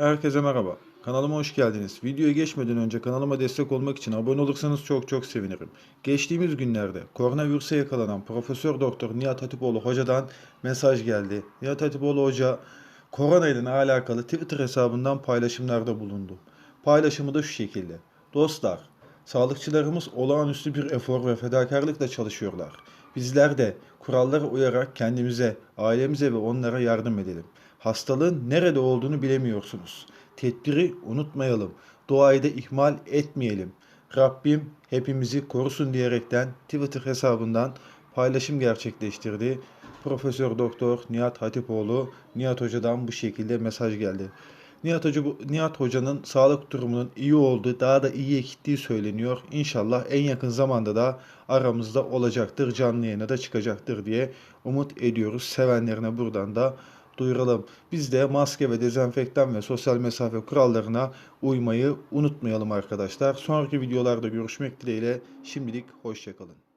Herkese merhaba. Kanalıma hoş geldiniz. Videoya geçmeden önce kanalıma destek olmak için abone olursanız çok çok sevinirim. Geçtiğimiz günlerde koronavirüse yakalanan Profesör Doktor Nihat Hatipoğlu hocadan mesaj geldi. Nihat Hatipoğlu hoca korona ile alakalı Twitter hesabından paylaşımlarda bulundu. Paylaşımı da şu şekilde. Dostlar, sağlıkçılarımız olağanüstü bir efor ve fedakarlıkla çalışıyorlar. Bizler de kurallara uyarak kendimize, ailemize ve onlara yardım edelim. Hastalığın nerede olduğunu bilemiyorsunuz. Tedbiri unutmayalım. Duayı da ihmal etmeyelim. Rabbim hepimizi korusun diyerekten Twitter hesabından paylaşım gerçekleştirdi. Profesör Doktor Nihat Hatipoğlu Nihat Hoca'dan bu şekilde mesaj geldi. Nihat Hoca Nihat Hoca'nın sağlık durumunun iyi olduğu, daha da iyiye gittiği söyleniyor. İnşallah en yakın zamanda da aramızda olacaktır, canlı yayına da çıkacaktır diye umut ediyoruz. Sevenlerine buradan da duyuralım. Biz de maske ve dezenfektan ve sosyal mesafe kurallarına uymayı unutmayalım arkadaşlar. Sonraki videolarda görüşmek dileğiyle şimdilik hoşçakalın.